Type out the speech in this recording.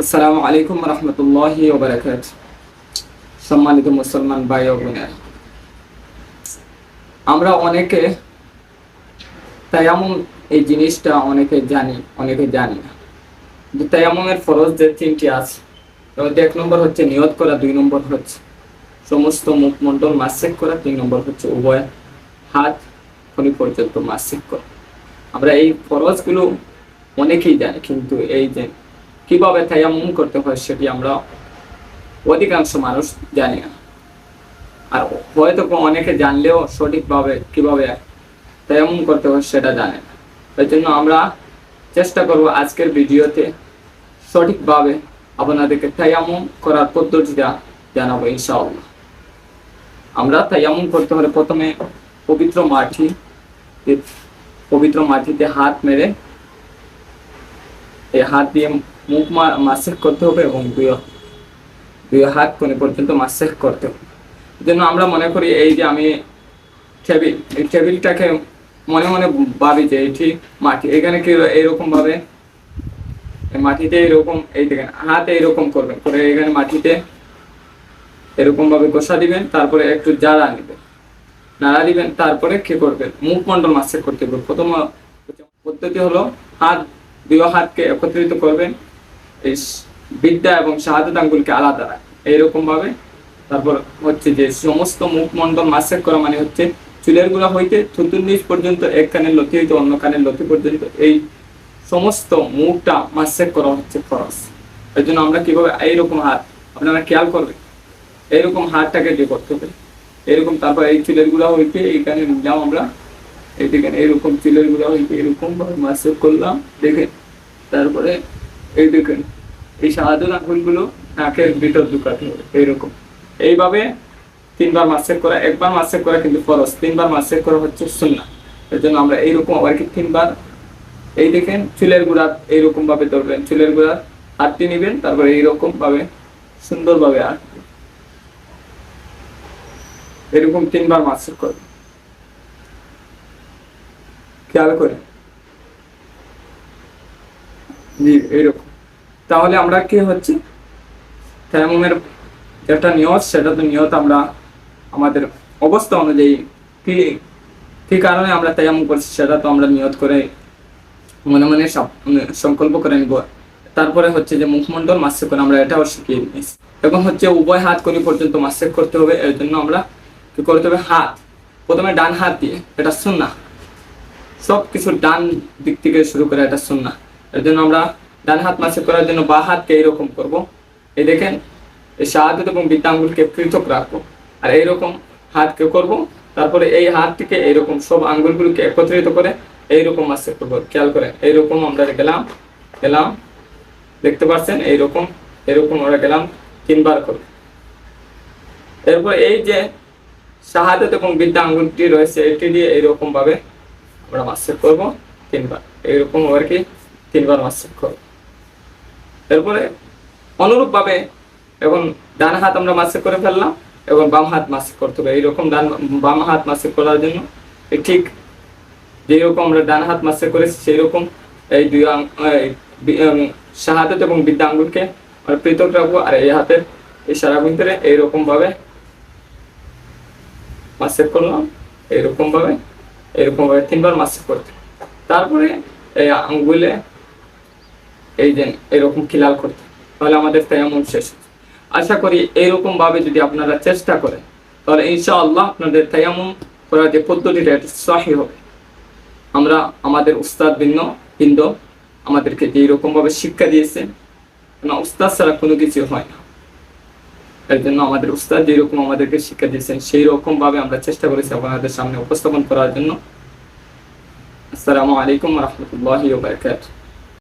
আসসালামু আলাইকুম রহমতুল্লাহি ওবরাকাত সম্মানিত মুসলমান ভাই ও বোনেরা, আমরা অনেকে তায়ামুম এই জিনিসটা অনেকে জানি অনেকে জানি না। যে তায়ামুমের ফরজ যে তিনটি আছে এক নম্বর হচ্ছে নিয়ত করা, দুই নম্বর হচ্ছে সমস্ত মুখমণ্ডল মাসেক করা, তিন নম্বর হচ্ছে উভয় হাত, খনি পর্যন্ত মাসেক করা। আমরা এই ফরজগুলো অনেকেই জানি, কিন্তু এই যে কীভাবে তায়াম্মুম করতে হয় সেটি আমরা অধিকাংশ মানুষ জানি না। আর হয়তো অনেকে জানলেও সঠিকভাবে কীভাবে তায়াম্মুম করতে হয় সেটা জানে না। এই জন্য আমরা চেষ্টা করব আজকের ভিডিওতে সঠিকভাবে আপনাদেরকে তায়াম্মুম করার পদ্ধতিটা জানাব ইনশাআল্লাহ। আমরা তায়াম্মুম করতে হলে প্রথমে পবিত্র মাটি পবিত্র মাটিতে হাত মেরে এই হাত দিয়ে মুখ মাসেক করতে হবে এবং দুই দুই হাত কোনে পর্যন্ত মাসেক করতে হবে। জন্য আমরা মনে করি এই যে আমি টেবিল, এই টেবিলটাকে মনে মনে ভাবি যে এটি মাটি। এখানে কি এইরকম ভাবে মাটিতে এরকম, এই দেখেন, হাত এইরকম করবেন। করে এখানে মাটিতে এরকম ভাবে কষা দিবেন, তারপরে একটু জাড়া নেবেন। নাড়া দিবেন, তারপরে কি করবেন? মুখমণ্ডল মাসেক করতে হবে। প্রথম পদ্ধতি হলো হাত, দুই হাতকে একত্রিত করবেন। এই বিদ্যা এবং শাহাদত আঙ্গুলকে আলাদা রাখবেন এইরকম ভাবে তারপর হচ্ছে যে সমস্ত মুখমণ্ডল মাসেক করা মানে হচ্ছে চুলেরগুলা হইতে থুতুর নিচ পর্যন্ত এক কানের লতি হইতে অন্য কানের লতি পর্যন্ত এই সমস্ত মুখটা মাসেক করা হচ্ছে খরচ এই জন্য আমরা কীভাবে এইরকম হাত, আপনারা খেয়াল করবেন, এইরকম হাতটাকে যে করতে হবে। এরকম তারপর এই চুলেরগুলা হইতে এইখানে নিলাম আমরা এই দেখেন এইরকম চুলেরগুলা হইতে এরকম ভাবে মাসেক করলাম, দেখেন। তারপরে এই দেখেন এই নাকের ভিতর ঢুকাতে হবে, এইরকম। এইভাবে তিনবার মাসেক করা, একবার মাসেক করা কিন্তু তিনবার মাসেক করা হচ্ছে সুন্না এর জন্য আমরা এইরকম আবার কি তিনবার, এই দেখেন চুলের গুড়া এইরকম ভাবে ধরবেন, চুলের গুড়া হাতটি নিবেন, তারপরে এইরকম ভাবে সুন্দরভাবে আর এরকম তিনবার মাসের করবেন। খেয়াল করে। এইরকম। তাহলে আমরা কি হচ্ছে? থাইমোমের যেটা নিয়ত, সেটা তো নিয়ত আমরা আমাদের অবস্থা অনুযায়ী কি কি কারণে আমরা তায়াম করছি সেটা তো আমরা নিয়ত করে মনে মনে সংকল্প করে নিব। তারপরে হচ্ছে যে মুখমণ্ডল মাসে করে আমরা এটাও শিখিয়ে নিয়েছি। এখন হচ্ছে উভয় হাত করি পর্যন্ত মাসে করতে হবে, এর জন্য আমরা কি করতে হবে? হাত। প্রথমে ডান হাত দিয়ে, এটা শুননা সব কিছু ডান দিক থেকে শুরু করে এটা শুননা এর জন্য আমরা ডান হাত মাসে করার জন্য বা হাতকে এইরকম করব। এই দেখেন, এই শাহাদত এবং বৃত্তাঙ্গুলকে পৃথক রাখব। আর এইরকম হাতকে করব, তারপরে এই হাতটিকে এইরকম সব আঙ্গুলগুলোকে একত্রিত করে এইরকম মাসে করব। খেয়াল করে এইরকম আমরা গেলাম গেলাম, দেখতে পাচ্ছেন, এইরকম এরকম আমরা গেলাম তিনবার করব এরপর এই যে শাহাদত এবং বিদ্যা আঙ্গুলটি রয়েছে, এটি দিয়ে এইরকম ভাবে আমরা মাসে করব তিনবার। এইরকম আর কি তিনবার মাসে করব এরপরে অনুরূপ ভাবে এখন ডান হাত আমরা মাসে করে ফেললাম এবং বাম হাত মাসে করতে হবে। এইরকম ডান, বাম হাত মাসে করার জন্য ঠিক যেই রকম আমরা ডান হাত মাসে করেছি সেই রকম এই দুই শাহাদত এবং বিদ্যা আঙ্গুলকে আমরা পৃথক রাখব আর এই হাতের এই সারা ভিতরে এইরকম ভাবে করলাম এইরকম ভাবে এইরকম ভাবে তিনবার মাসে করতে তারপরে এই আঙ্গুলে এই যে এরকম খিলাল করতে। তাহলে আমাদের তেমন শেষ আশা করি এইরকম ভাবে যদি আপনারা চেষ্টা করেন, তাহলে ইনশাআল্লাহ আপনাদের তায়ামুম করার যে পদ্ধতিটা, এটা সহি হবে। আমরা আমাদের উস্তাদ ভিন্ন ভিন্ন আমাদেরকে যে এরকম ভাবে শিক্ষা দিয়েছে, না, উস্তাদ ছাড়া কোনো কিছু হয় না। এর জন্য আমাদের উস্তাদ যেরকম আমাদেরকে শিক্ষা দিয়েছেন সেই রকম ভাবে আমরা চেষ্টা করেছি আপনাদের সামনে উপস্থাপন করার জন্য। আসসালামু আলাইকুম রহমতুল্লাহ বারকাতুহ।